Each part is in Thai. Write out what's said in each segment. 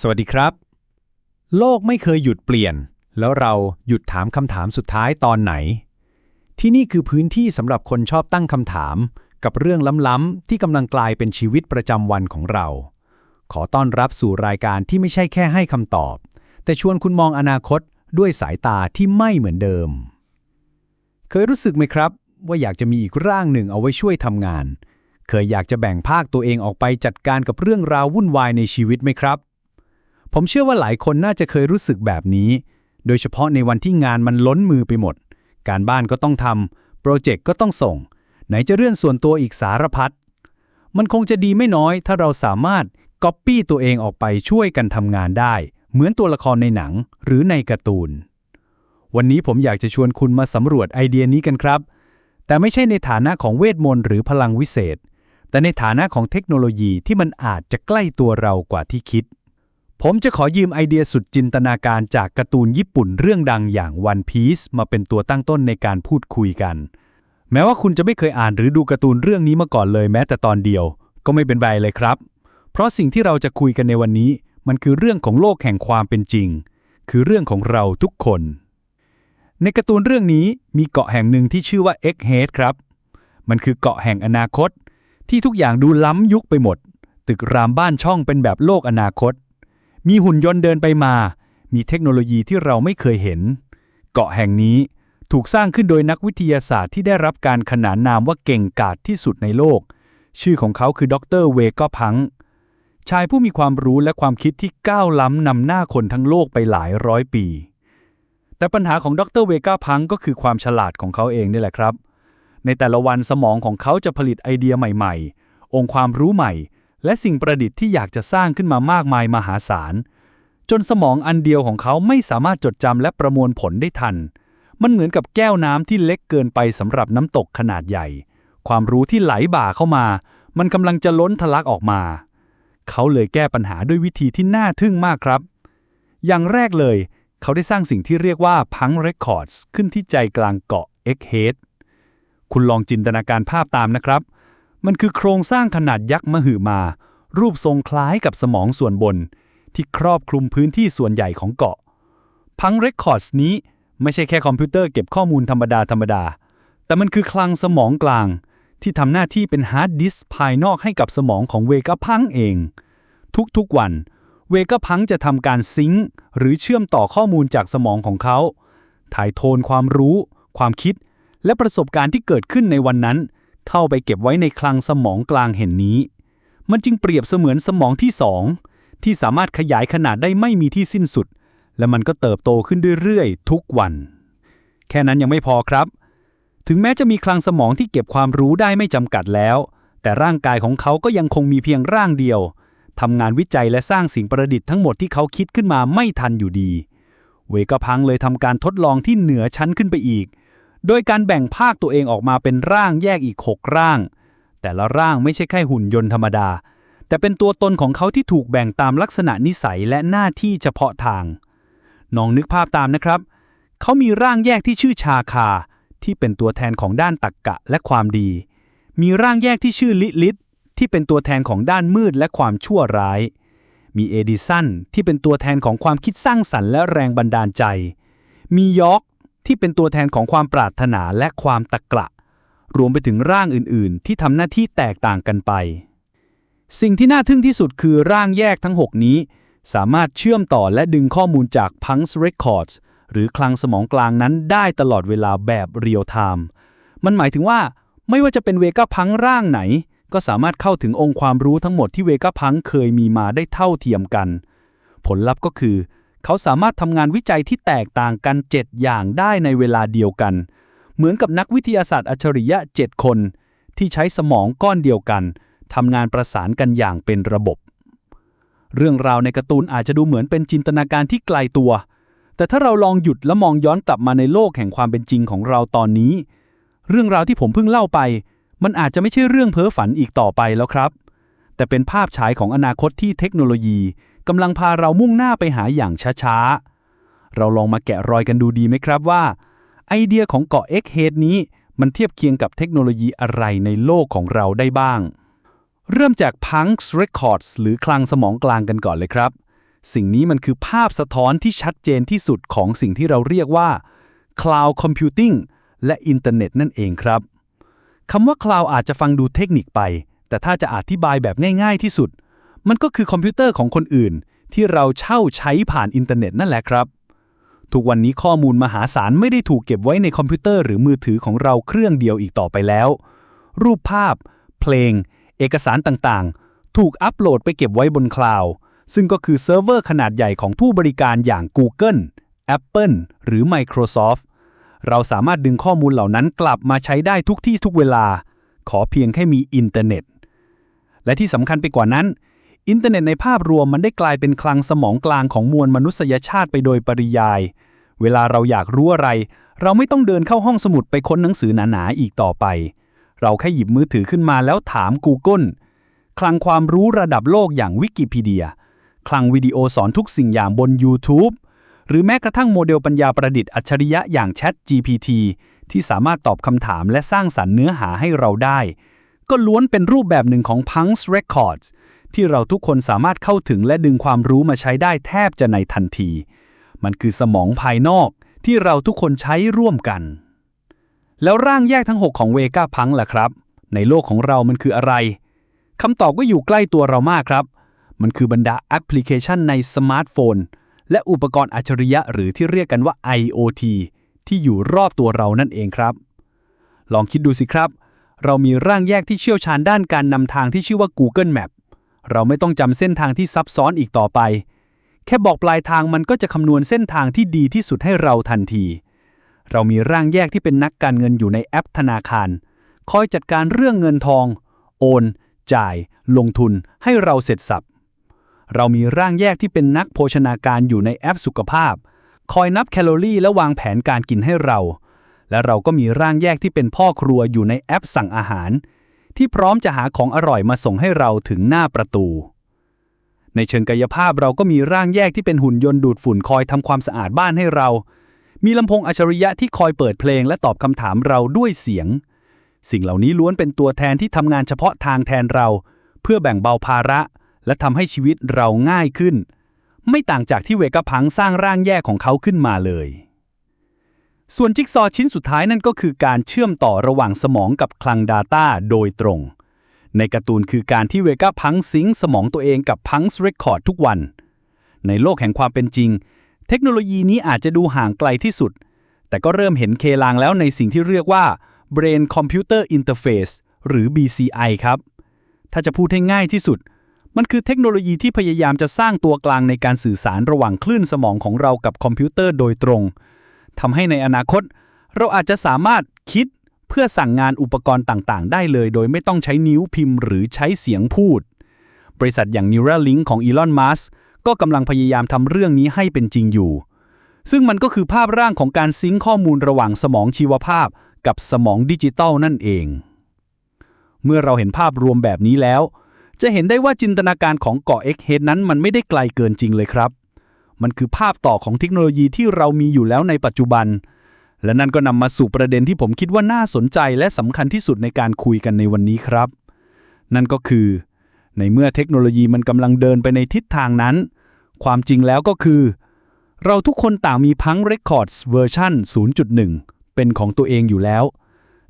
สวัสดีครับ โลกไม่เคยหยุดเปลี่ยน แล้วเราหยุดถามคำถามสุดท้ายตอนไหน ที่นี่คือพื้นที่สำหรับคนชอบตั้งคำถาม กับเรื่องล้ำๆที่กำลังกลายเป็นชีวิตประจำวันของเรา ขอต้อนรับสู่รายการที่ไม่ใช่แค่ให้คำตอบ แต่ชวนคุณมองอนาคตด้วยสายตาที่ไม่เหมือนเดิม เคยรู้สึกไหมครับ ว่าอยากจะมีอีกร่างหนึ่งเอาไว้ช่วยทำงาน เคยอยากจะแบ่งภาคตัวเองออกไปจัดการกับเรื่องราววุ่นวายในชีวิตไหมครับ ผมเชื่อว่าหลายคนน่าจะเคยรู้สึกแบบนี้ โดยเฉพาะในวันที่งานมันล้นมือไปหมด การบ้านก็ต้องทำโปรเจกต์ก็ต้องส่ง ไหนจะเรื่องส่วนตัวอีกสารพัด มันคงจะดีไม่น้อยถ้าเราสามารถก๊อปปี้ตัวเองออกไปช่วยกันทำงานได้ เหมือนตัวละครในหนังหรือในการ์ตูน วันนี้ผมอยากจะชวนคุณมาสำรวจไอเดียนี้กันครับ แต่ไม่ใช่ในฐานะของเวทมนต์หรือพลังวิเศษ แต่ในฐานะของเทคโนโลยีที่มันอาจจะใกล้ตัวเรากว่าที่คิด ผมจะขอยืมไอเดียสุดจินตนาการจากการ์ตูนญี่ปุ่นเรื่องดังอย่าง One Piece มาเป็นตัวตั้งต้นในการพูดคุยกัน แม้ว่าคุณจะไม่เคยอ่านหรือดูการ์ตูนเรื่องนี้มาก่อนเลยแม้แต่ตอนเดียว ก็ไม่เป็นไรเลยครับ เพราะสิ่งที่เราจะคุยกันในวันนี้ มันคือเรื่องของโลกแห่งความเป็นจริง คือเรื่องของเราทุกคน ในการ์ตูนเรื่องนี้มีเกาะแห่งหนึ่งที่ชื่อว่า Egg Head ครับ มันคือเกาะแห่งอนาคต ที่ทุกอย่างดูล้ำยุคไปหมด ตึกรามบ้านช่องเป็นแบบโลกอนาคต มีหุ่นยนต์เดินไปมา มีเทคโนโลยีที่เราไม่เคยเห็น เกาะแห่งนี้ถูกสร้างขึ้นโดยนักวิทยาศาสตร์ที่ได้รับการขนานนามว่าเก่งกาจที่สุดในโลก ชื่อของเขาคือดรเวก็พัง ชายผู้มีความรู้และความคิดที่ก้าวล้ำนำหน้าคนทั้งโลกไปหลายร้อยปี แต่ปัญหาของดรเวก้าพังก็คือความฉลาดของเขาเองนี่แหละครับ ในแต่ละวันสมองของเขาจะผลิตไอเดียใหม่ ๆ องค์ความรู้ใหม่ และสิ่งประดิษฐ์ที่อยากจะสร้างขึ้นมามากมายมหาศาล จนสมองอันเดียวของเขาไม่สามารถจดจำและประมวลผลได้ทัน มันเหมือนกับแก้วน้ำที่เล็กเกินไปสำหรับน้ำตกขนาดใหญ่ ความรู้ที่ไหลบ่าเข้ามา มันกำลังจะล้นทะลักออกมา เขาเลยแก้ปัญหาด้วยวิธีที่น่าทึ่งมากครับ อย่างแรกเลย เขาได้สร้างสิ่งที่เรียกว่า Punk Records ขึ้นที่ใจกลางเกาะ Egg Head คุณลองจินตนาการภาพตามนะครับ มันคือโครงสร้างขนาดยักษ์มหึมา รูปทรงคล้ายกับสมองส่วนบน ที่ครอบคลุมพื้นที่ส่วนใหญ่ของเกาะ Punk Records นี้ไม่ใช่แค่คอมพิวเตอร์เก็บข้อมูลธรรมดาธรรมดา แต่มันคือคลังสมองกลาง ที่ทำหน้าที่เป็นฮาร์ดดิสก์ภายนอกให้กับสมองของเวก a พังเอง ทุกๆวัน เวก a พังจะทำการซิงค์หรือเชื่อมต่อข้อมูลจากสมองของเขา ถ่ายโทนความรู้ ความคิด และประสบการณ์ที่เกิดขึ้นในวันนั้น เข้าไปเก็บไว้ในคลังสมองกลางแห่งนี้ มันจึงเปรียบเสมือนสมองที่สองที่สามารถขยายขนาดได้ไม่มีที่สิ้นสุด และมันก็เติบโตขึ้นเรื่อยๆ ทุกวัน แค่นั้นยังไม่พอครับ ถึงแม้จะมีคลังสมองที่เก็บความรู้ได้ไม่จำกัดแล้ว แต่ร่างกายของเขาก็ยังคงมีเพียงร่างเดียวทำงานวิจัยและสร้างสิ่งประดิษฐ์ทั้งหมดที่เขาคิดขึ้นมาไม่ทันอยู่ดี เวกพังเลยทำการทดลองที่เหนือชั้นขึ้นไปอีก โดยการแบ่งภาคตัวเองออกมาเป็นร่างแยกอีก 6 ร่าง แต่ละร่างไม่ใช่แค่หุ่นยนต์ธรรมดา แต่เป็นตัวตนของเขาที่ถูกแบ่งตามลักษณะนิสัยและหน้าที่เฉพาะทางน้องนึกภาพตามนะครับ เขามีร่างแยกที่ชื่อชาคา ที่เป็นตัวแทนของด้านตรรกกะและความดี มีร่างแยกที่ชื่อลิลิตที่เป็นตัวแทนของด้านมืดและความชั่วร้าย มีเอดิสันที่เป็นตัวแทนของความคิดสร้างสรรค์และแรงบันดาลใจ มียอร์ก ที่เป็นตัวแทนของความปรารถนาและความตะกละรวมไปถึงร่างอื่นๆ ที่ทำหน้าที่แตกต่างกันไป สิ่งที่น่าทึ่งที่สุดคือร่างแยกทั้ง 6 นี้ สามารถเชื่อมต่อและดึงข้อมูลจาก Punks Records หรือคลังสมองกลางนั้นได้ตลอดเวลาแบบเรียลไทม์มันหมายถึงว่าไม่ว่าจะเป็นเวก้าพังร่างไหน ก็สามารถเข้าถึงองค์ความรู้ทั้งหมดที่เวก้าพังเคยมีมาได้เท่าเทียมกัน ผลลัพธ์ก็คือ เขาสามารถทำงานวิจัยที่แตกต่างกัน 7 อย่างได้ในเวลาเดียวกัน เหมือนกับนักวิทยาศาสตร์อัจฉริยะ 7 คน ที่ใช้สมองก้อนเดียวกันทำงานประสานกันอย่างเป็นระบบ เรื่องราวในการ์ตูนอาจจะดูเหมือนเป็นจินตนาการที่ไกลตัว แต่ถ้าเราลองหยุดและมองย้อนกลับมาในโลกแห่งความเป็นจริงของเราตอนนี้ เรื่องราวที่ผมเพิ่งเล่าไป มันอาจจะไม่ใช่เรื่องเพ้อฝันอีกต่อไปแล้วครับ แต่เป็นภาพฉายของอนาคตที่เทคโนโลยี กำลังพาเรามุ่งหน้าไปหาอย่างช้าๆ เราลองมาแกะรอยกันดูดีไหมครับว่า ไอเดียของเกาะ X Head นี้มันเทียบเคียงกับเทคโนโลยีอะไรในโลกของเราได้บ้าง เริ่มจาก Punks Records หรือคลังสมองกลางกันก่อนเลยครับ สิ่งนี้มันคือภาพสะท้อนที่ชัดเจนที่สุดของสิ่งที่เราเรียกว่า Cloud Computing และอินเทอร์เน็ตนั่นเองครับคำว่า Cloud อาจจะฟังดูเทคนิคไป แต่ถ้าจะอธิบายแบบง่าย ๆ ที่สุด มันก็คือคอมพิวเตอร์ของคนอื่น ที่เราเช่าใช้ผ่านอินเทอร์เน็ตนั่นแหละครับ ทุกวันนี้ข้อมูลมหาศาลไม่ได้ถูกเก็บไว้ในคอมพิวเตอร์หรือมือถือของเราเครื่องเดียวอีกต่อไปแล้ว รูปภาพ เพลง เอกสารต่างๆ ถูกอัปโหลดไปเก็บไว้บนคลาวด์ซึ่งก็คือเซิร์ฟเวอร์ขนาดใหญ่ของผู้บริการอย่าง Google Apple หรือ Microsoft เราสามารถดึงข้อมูลเหล่านั้นกลับมาใช้ได้ทุกที่ทุกเวลา ขอเพียงแค่มีอินเทอร์เน็ต และที่สำคัญไปกว่านั้น อินเทอร์เน็ตในภาพรวมมันได้กลายเป็นคลังสมองกลางของมวลมนุษยชาติไปโดยปริยาย เวลาเราอยากรู้อะไร เราไม่ต้องเดินเข้าห้องสมุดไปค้นหนังสือหนาๆอีกต่อไป เราแค่หยิบมือถือขึ้นมาแล้วถาม Google คลังความรู้ระดับโลกอย่างวิกิพีเดีย คลังวิดีโอสอนทุกสิ่งอย่างบน YouTube หรือแม้กระทั่งโมเดลปัญญาประดิษฐ์อัจฉริยะอย่าง Chat GPT ที่สามารถตอบคำถามและสร้างสรรค์เนื้อหาให้เราได้ ก็ล้วนเป็นรูปแบบหนึ่งของ Punks Records ที่เราทุกคนสามารถเข้าถึงและดึงความรู้มาใช้ได้แทบจะในทันที มันคือสมองภายนอกที่เราทุกคนใช้ร่วมกัน แล้วร่างแยกทั้ง 6 ของเวก้าพังล่ะครับ ในโลกของเรามันคืออะไรคำตอบก็อยู่ใกล้ตัวเรามากครับ มันคือบรรดาแอปพลิเคชันในสมาร์ทโฟน และอุปกรณ์อัจฉริยะหรือที่เรียกกันว่า IoT ที่อยู่รอบตัวเรานั่นเองครับ ลองคิดดูสิครับ เรามีร่างแยกที่เชี่ยวชาญด้านการนำทางที่ชื่อว่า Google Map เราไม่ต้องจำเส้นทางที่ซับซ้อนอีกต่อไป แค่บอกปลายทางมันก็จะคำนวณเส้นทางที่ดีที่สุดให้เราทันที เรามีร่างแยกที่เป็นนักการเงินอยู่ในแอปธนาคาร คอยจัดการเรื่องเงินทอง โอน จ่าย ลงทุนให้เราเสร็จสับ เรามีร่างแยกที่เป็นนักโภชนาการอยู่ในแอปสุขภาพ คอยนับแคลอรี่และวางแผนการกินให้เรา และเราก็มีร่างแยกที่เป็นพ่อครัวอยู่ในแอปสั่งอาหาร ที่พร้อมจะหาของอร่อยมาส่งให้เราถึงหน้าประตู ในเชิงกายภาพเราก็มีร่างแยกที่เป็นหุ่นยนต์ดูดฝุ่นคอยทำความสะอาดบ้านให้เรา มีลำโพงอัจฉริยะที่คอยเปิดเพลงและตอบคำถามเราด้วยเสียง สิ่งเหล่านี้ล้วนเป็นตัวแทนที่ทำงานเฉพาะทางแทนเรา เพื่อแบ่งเบาภาระ และทำให้ชีวิตเราง่ายขึ้น ไม่ต่างจากที่เวกพังสร้างร่างแยกของเขาขึ้นมาเลย ส่วนจิ๊กซอว์ชิ้นสุดท้ายนั่นก็คือการเชื่อมต่อระหว่างสมองกับคลัง Data โดยตรง ในการ์ตูนคือการที่เวก้าพังซิงสมองตัวเองกับพังส์เรคคอร์ดทุกวัน ในโลกแห่งความเป็นจริง เทคโนโลยีนี้อาจจะดูห่างไกลที่สุด แต่ก็เริ่มเห็นเคลางแล้วในสิ่งที่เรียกว่า Brain Computer Interface หรือ BCI ครับ ถ้าจะพูดให้ง่ายที่สุด มันคือเทคโนโลยีที่พยายามจะสร้างตัวกลางในการสื่อสารระหว่างคลื่นสมองของเรากับคอมพิวเตอร์โดยตรง ทำให้ในอนาคต เราอาจจะสามารถคิดเพื่อสั่งงานอุปกรณ์ต่างๆ ได้เลย โดยไม่ต้องใช้นิ้วพิมพ์หรือใช้เสียงพูด บริษัทอย่าง Neuralink ของ Elon Musk ก็กำลังพยายามทำเรื่องนี้ให้เป็นจริงอยู่ ซึ่งมันก็คือภาพร่างของการซิงค์ข้อมูลระหว่างสมองชีวภาพ กับสมองดิจิตอลนั่นเอง เมื่อเราเห็นภาพรวมแบบนี้แล้ว จะเห็นได้ว่าจินตนาการของเกาะ X Head นั้นมันไม่ได้ไกลเกินจริงเลยครับ มันคือภาพต่อของเทคโนโลยีที่เรามีอยู่แล้วในปัจจุบัน และนั่นก็นำมาสู่ประเด็นที่ผมคิดว่าน่าสนใจและสำคัญที่สุดในการคุยกันในวันนี้ครับ นั่นก็คือ ในเมื่อเทคโนโลยีมันกำลังเดินไปในทิศทางนั้น ความจริงแล้วก็คือ เราทุกคนต่างมีพัง Records เวอร์ชัน0.1 เป็นของตัวเองอยู่แล้ว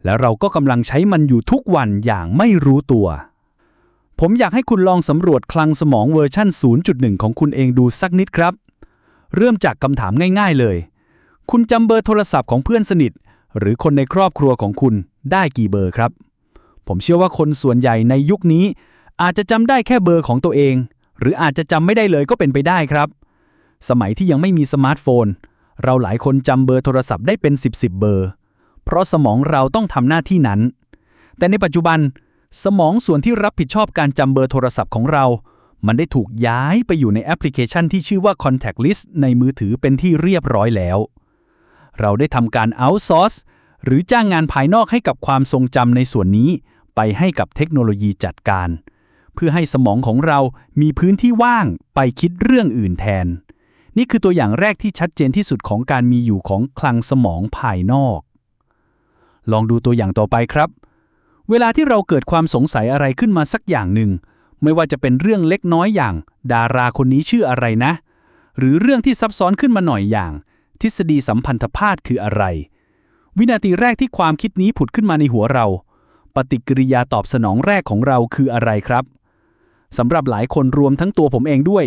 และเราก็กำลังใช้มันอยู่ทุกวันอย่างไม่รู้ตัวผมอยากให้คุณลองสำรวจคลังสมองเวอร์ชัน0.1 ของคุณเองดูสักนิดครับ เริ่มจากคำถามง่ายๆเลย คุณจำเบอร์โทรศัพท์ของเพื่อนสนิท หรือคนในครอบครัวของคุณได้กี่เบอร์ครับ ผมเชื่อว่าคนส่วนใหญ่ในยุคนี้ อาจจะจำได้แค่เบอร์ของตัวเอง หรืออาจจะจำไม่ได้เลยก็เป็นไปได้ครับ สมัยที่ยังไม่มีสมาร์ทโฟน เราหลายคนจำเบอร์โทรศัพท์ได้เป็น 10บสเบอร์ เพราะสมองเราต้องทำหน้าที่นั้น แต่ในปัจจุบัน สมองส่วนที่รับผิดชอบการจำเบอร์โทรศัพท์ของเรา มันได้ถูกย้ายไปอยู่ในแอปพลิเคชันที่ชื่อว่า Contact List ในมือถือเป็นที่เรียบร้อยแล้ว เราได้ทำการ outsource หรือจ้างงานภายนอกให้กับความทรงจำในส่วนนี้ ไปให้กับเทคโนโลยีจัดการ เพื่อให้สมองของเรามีพื้นที่ว่างไปคิดเรื่องอื่นแทน นี่คือตัวอย่างแรกที่ชัดเจนที่สุดของการมีอยู่ของคลังสมองภายนอก ลองดูตัวอย่างต่อไปครับ เวลาที่เราเกิดความสงสัยอะไรขึ้นมาสักอย่างหนึ่ง ไม่ว่าจะเป็นเรื่องเล็กน้อยอย่าง ดาราคนนี้ชื่ออะไรนะ หรือเรื่องที่ซับซ้อนขึ้นมาหน่อยอย่าง ทฤษฎีสัมพันธภาพคืออะไร วินาทีแรกที่ความคิดนี้ผุดขึ้นมาในหัวเรา ปฏิกิริยาตอบสนองแรกของเราคืออะไรครับสำหรับหลายคนรวมทั้งตัวผมเองด้วย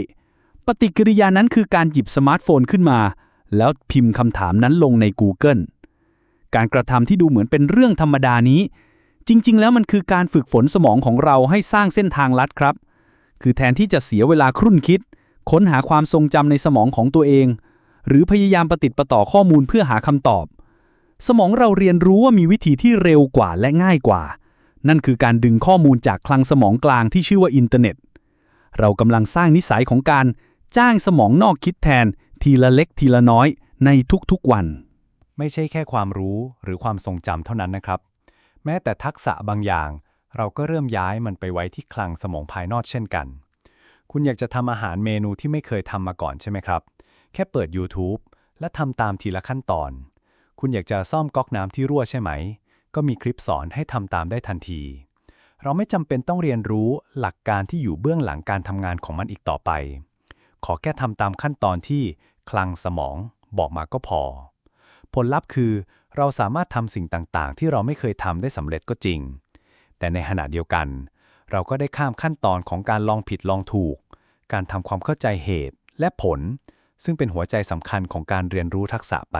ปฏิกิริยานั้นคือการหยิบสมาร์ทโฟนขึ้นมา แล้วพิมพ์คำถามนั้นลงใน Google การกระทำที่ดูเหมือนเป็นเรื่องธรรมดานี้ จริง ๆ แล้วมันคือการฝึกฝนสมองของเราให้สร้างเส้นทางลัดครับ คือแทนที่จะเสียเวลาครุ่นคิด ค้นหาความทรงจำในสมองของตัวเอง หรือพยายามประติดประต่อข้อมูลเพื่อหาคำตอบ สมองเราเรียนรู้ว่ามีวิธีที่เร็วกว่าและง่ายกว่า นั่นคือการดึงข้อมูลจากคลังสมองกลางที่ชื่อว่าอินเทอร์เน็ต เรากำลังสร้างนิสัยของการจ้างสมองนอกคิดแทน ทีละเล็กทีละน้อยในทุกๆวัน ไม่ใช่แค่ความรู้หรือความทรงจำเท่านั้นนะครับ แม้แต่ทักษะบางอย่าง เราก็เริ่มย้ายมันไปไว้ที่คลังสมองภายนอกเช่นกัน คุณอยากจะทำอาหารเมนูที่ไม่เคยทำมาก่อนใช่ไหมครับ แค่เปิด YouTube และทำตามทีละขั้นตอน คุณอยากจะซ่อมก๊อกน้ำที่รั่วใช่ไหม ก็มีคลิปสอนให้ทำตามได้ทันที เราไม่จำเป็นต้องเรียนรู้หลักการที่อยู่เบื้องหลังการทำงานของมันอีกต่อไป ขอแค่ทำตามขั้นตอนที่คลังสมองบอกมาก็พอ ผลลัพธ์คือ เราสามารถทำสิ่งต่างๆ ที่เราไม่เคยทำได้สำเร็จก็จริง แต่ในขณะเดียวกัน เราก็ได้ข้ามขั้นตอนของการลองผิดลองถูก การทำความเข้าใจเหตุและผล ซึ่งเป็นหัวใจสำคัญของการเรียนรู้ทักษะไป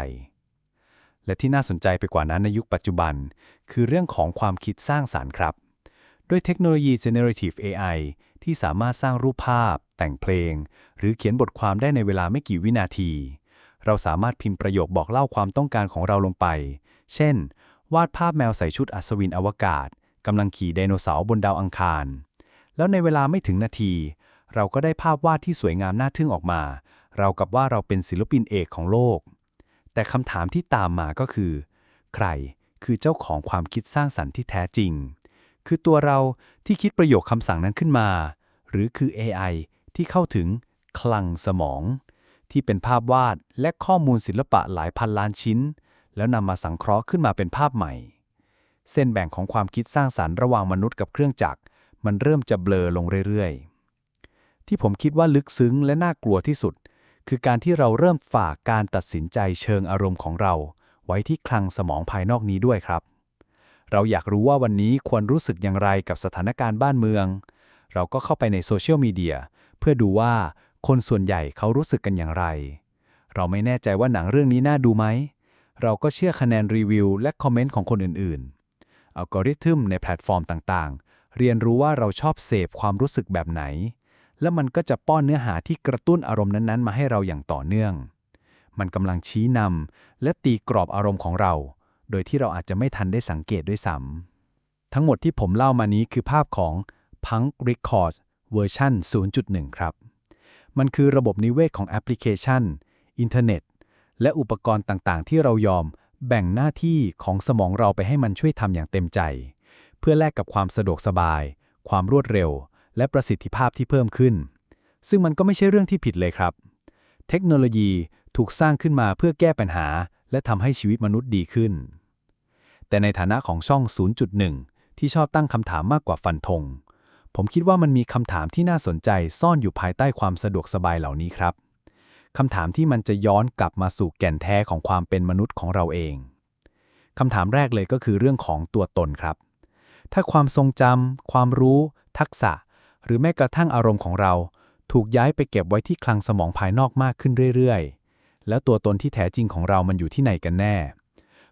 และที่น่าสนใจไปกว่านั้นในยุคปัจจุบัน คือเรื่องของความคิดสร้างสารรค์ครับ ด้วยเทคโนโลยี generative AI ที่สามารถสร้างรูปภาพ แต่งเพลง หรือเขียนบทความได้ในเวลาไม่กี่วินาที เราสามารถพิมพ์ประโยคบอกเล่าความต้องการของเราลงไป เช่น วาดภาพแมวใส่ชุดอัศวินอวกาศกำลังขี่ไดโนเสาร์บนดาวอังคาร แล้วในเวลาไม่ถึงนาที เราก็ได้ภาพวาดที่สวยงามน่าทึ่งออกมา เรากับว่าเราเป็นศิลปินเอกของโลก แต่คำถามที่ตามมาก็คือ ใครคือเจ้าของความคิดสร้างสรรค์ที่แท้จริง คือตัวเราที่คิดประโยคคำสั่งนั้นขึ้นมา หรือคือ AI ที่เข้าถึงคลังสมอง ที่เป็นภาพวาดและข้อมูลศิลปะหลายพันล้านชิ้น แล้วนำมาสังเคราะห์ขึ้นมาเป็นภาพใหม่ เส้นแบ่งของความคิดสร้างสารรค์ระหว่างมนุษย์กับเครื่องจักร มันเริ่มจะเบลอลงเรื่อยๆ ที่ผมคิดว่าลึกซึ้งและน่ากลัวที่สุด คือการที่เราเริ่มฝากการตัดสินใจเชิงอารมณ์ของเรา ไว้ที่คลังสมองภายนอกนี้ด้วยครับ เราอยากรู้ว่าวันนี้ควรรู้สึกอย่างไรกับสถานการณ์บ้านเมือง เราก็เข้าไปในโซเชียลมีเดียเพื่อดูว่า คนส่วนใหญ่เขารู้สึกกันอย่างไร เราไม่แน่ใจว่าหนังเรื่องนี้น่าดูไหม เราก็เชื่อคะแนนรีวิวและคอมเมนต์ของคนอื่นๆ อัลกอริทึมในแพลตฟอร์มต่างๆ เรียนรู้ว่าเราชอบเสพความรู้สึกแบบไหน แล้วมันก็จะป้อนเนื้อหาที่กระตุ้นอารมณ์นั้นๆ มาให้เราอย่างต่อเนื่อง มันกำลังชี้นำและตีกรอบอารมณ์ของเรา โดยที่เราอาจจะไม่ทันได้สังเกตด้วยซ้ำทั้งหมดที่ผมเล่ามานี้คือภาพของ Punk Records เวอร์ชัน0.1 ครับ มันคือระบบนิเวศของแอปพลิเคชัน อินเทอร์เน็ต และอุปกรณ์ต่างๆ ที่เรายอมแบ่งหน้าที่ของสมองเราไปให้มันช่วยทำอย่างเต็มใจ เพื่อแลกกับความสะดวกสบาย ความรวดเร็ว และประสิทธิภาพที่เพิ่มขึ้น ซึ่งมันก็ไม่ใช่เรื่องที่ผิดเลยครับ เทคโนโลยีถูกสร้างขึ้นมาเพื่อแก้ปัญหา และทำให้ชีวิตมนุษย์ดีขึ้น แต่ในฐานะของช่อง 0.1 ที่ชอบตั้งคำถามมากกว่าฟันธง ผมคิดว่ามันมีคำถามที่น่าสนใจซ่อนอยู่ภายใต้ความสะดวกสบายเหล่านี้ครับคำถามที่มันจะย้อนกลับมาสู่แก่นแท้ของความเป็นมนุษย์ของเราเองคำถามแรกเลยก็คือเรื่องของตัวตนครับ ถ้าความทรงจำความรู้ ทักษะ หรือแม้กระทั่งอารมณ์ของเรา ถูกย้ายไปเก็บไว้ที่คลังสมองภายนอกมากขึ้นเรื่อยๆ แล้วตัวตนที่แท้จริงของเรามันอยู่ที่ไหนกันแน่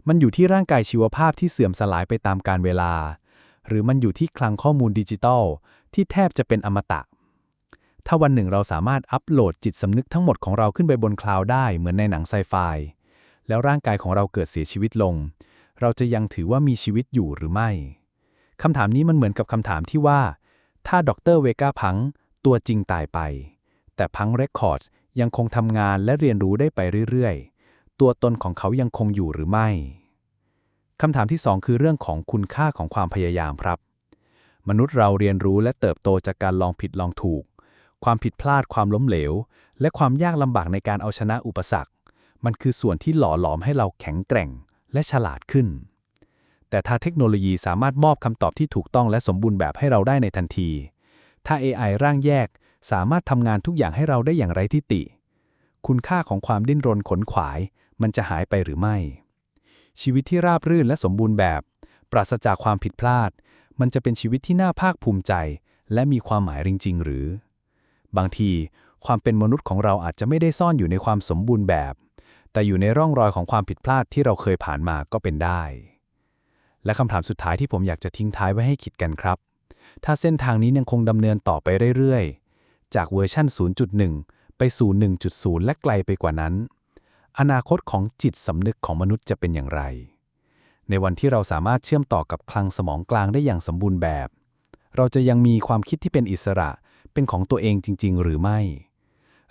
มันอยู่ที่ร่างกายชีวภาพที่เสื่อมสลายไปตามกาลเวลา หรือมันอยู่ที่คลังข้อมูลดิจิทัล ที่แทบจะเป็นอมตะ ถ้าวันหนึ่งเราสามารถอัปโหลดจิตสำนึกทั้งหมดของเราขึ้นไปบนคลาวด์ได้เหมือนในหนังไซไฟ แล้วร่างกายของเราเกิดเสียชีวิตลง เราจะยังถือว่ามีชีวิตอยู่หรือไม่คำถามนี้มันเหมือนกับคำถามที่ว่า ถ้าดรเวกาพังตัวจริงตายไป แต่พังเรคคอร์ดยังคงทำงานและเรียนรู้ได้ไปเรื่อยๆ ตัวตนของเขายังคงอยู่หรือไม่ คำถามที่สองคือเรื่องของคุณค่าของความพยายามครับ มนุษย์เราเรียนรู้และเติบโตจากการลองผิดลองถูก ความผิดพลาดความล้มเหลว และความยากลำบากในการเอาชนะอุปสรรค มันคือส่วนที่หล่อหลอมให้เราแข็งแกร่งและฉลาดขึ้น แต่ถ้าเทคโนโลยีสามารถมอบคำตอบที่ถูกต้องและสมบูรณ์แบบให้เราได้ในทันที ถ้า AI ร่างแยกสามารถทำงานทุกอย่างให้เราได้อย่างไร้ที่ติคุณค่าของความดิ้นรนขนขวาย มันจะหายไปหรือไม่ ชีวิตที่ราบรื่นและสมบูรณ์แบบ ปราศจากความผิดพลาด มันจะเป็นชีวิตที่น่าภาคภูมิใจ และมีความหมายจริง ๆ หรือ บางทีความเป็นมนุษย์ของเราอาจจะไม่ได้ซ่อนอยู่ในความสมบูรณ์แบบ แต่อยู่ในร่องรอยของความผิดพลาดที่เราเคยผ่านมาก็เป็นได้ และคำถามสุดท้ายที่ผมอยากจะทิ้งท้ายไว้ให้คิดกันครับ ถ้าเส้นทางนี้ยังคงดำเนินต่อไปเรื่อยๆ จากเวอร์ชัน0.1 ไปสู่ 1.0 และไกลไปกว่านั้น อนาคตของจิตสำนึกของมนุษย์จะเป็นอย่างไร ในวันที่เราสามารถเชื่อมต่อกับคลังสมองกลางได้อย่างสมบูรณ์แบบ เราจะยังมีความคิดที่เป็นอิสระเป็นของตัวเองจริง ๆ หรือไม่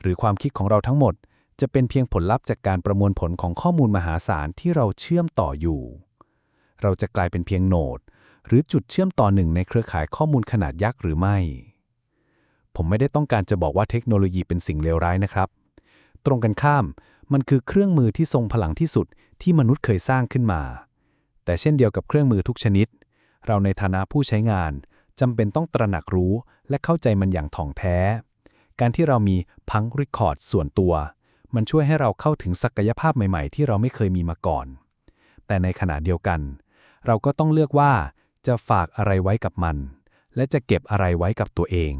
หรือความคิดของเราทั้งหมด จะเป็นเพียงผลลัพธ์จากการประมวลผลของข้อมูลมหาศาลที่เราเชื่อมต่ออยู่ เราจะกลายเป็นเพียงโนด หรือจุดเชื่อมต่อหนึ่งในเครือข่ายข้อมูลขนาดยักษ์หรือไม่ ผมไม่ได้ต้องการจะบอกว่าเทคโนโลยีเป็นสิ่งเลวร้ายนะครับ ตรงกันข้าม มันคือเครื่องมือที่ทรงพลังที่สุดที่มนุษย์เคยสร้างขึ้นมา แต่เช่นเดียวกับเครื่องมือทุกชนิด เราในฐานะผู้ใช้งานจำเป็นต้องตระหนักรู้และเข้าใจมันอย่างถ่องแท้ การที่เรามีพังรีคอร์ดส่วนตัว มันช่วยให้เราเข้าถึงศักยภาพใหม่ๆ ที่เราไม่เคยมีมาก่อน แต่ในขณะเดียวกัน เราก็ต้องเลือกว่าจะฝากอะไรไว้กับมัน และจะเก็บอะไรไว้กับตัวเอง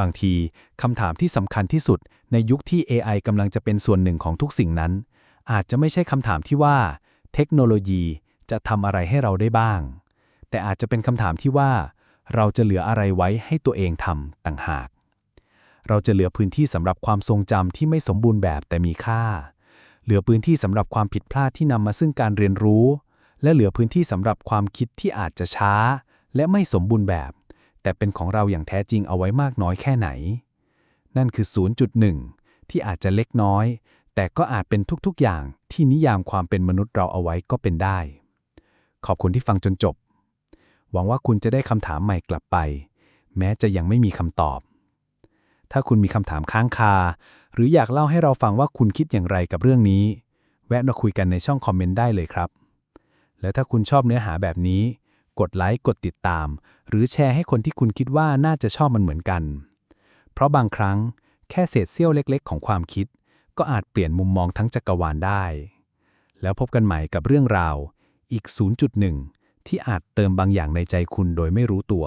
บางทีคำถามที่สำคัญที่สุดในยุคที่ AI กำลังจะเป็นส่วนหนึ่งของทุกสิ่งนั้น อาจจะไม่ใช่คำถามที่ว่า เทคโนโลยีจะทำอะไรให้เราได้บ้าง แต่อาจจะเป็นคำถามที่ว่า เราจะเหลืออะไรไว้ให้ตัวเองทำต่างหาก เราจะเหลือพื้นที่สำหรับความทรงจำที่ไม่สมบูรณ์แบบแต่มีค่า เหลือพื้นที่สำหรับความผิดพลาดที่นำมาซึ่งการเรียนรู้ และเหลือพื้นที่สำหรับความคิดที่อาจจะช้า และไม่สมบูรณ์แบบ แต่เป็นของเราอย่างแท้จริงเอาไว้มากน้อยแค่ไหน นั่นคือ 0.1 ที่อาจจะเล็กน้อย แต่ก็อาจเป็นทุกๆอย่างที่นิยามความเป็นมนุษย์เราเอาไว้ก็เป็นได้ ขอบคุณที่ฟังจนจบ หวังว่าคุณจะได้คำถามใหม่กลับไป แม้จะยังไม่มีคำตอบ ถ้าคุณมีคำถามค้างคา หรืออยากเล่าให้เราฟังว่าคุณคิดอย่างไรกับเรื่องนี้ แวะมาคุยกันในช่องคอมเมนต์ได้เลยครับ และถ้าคุณชอบเนื้อหาแบบนี้ กดไลค์กดติดตาม หรือแชร์ให้คนที่คุณคิดว่าน่าจะชอบมันเหมือนกัน เพราะบางครั้งแค่เศษเสี้ยวเล็ก ๆ ของความคิด ก็อาจเปลี่ยนมุมมองทั้งจักรวาลได้ แล้วพบกันใหม่กับเรื่องราวอีก 0.1 ที่อาจเติมบางอย่างในใจคุณโดยไม่รู้ตัว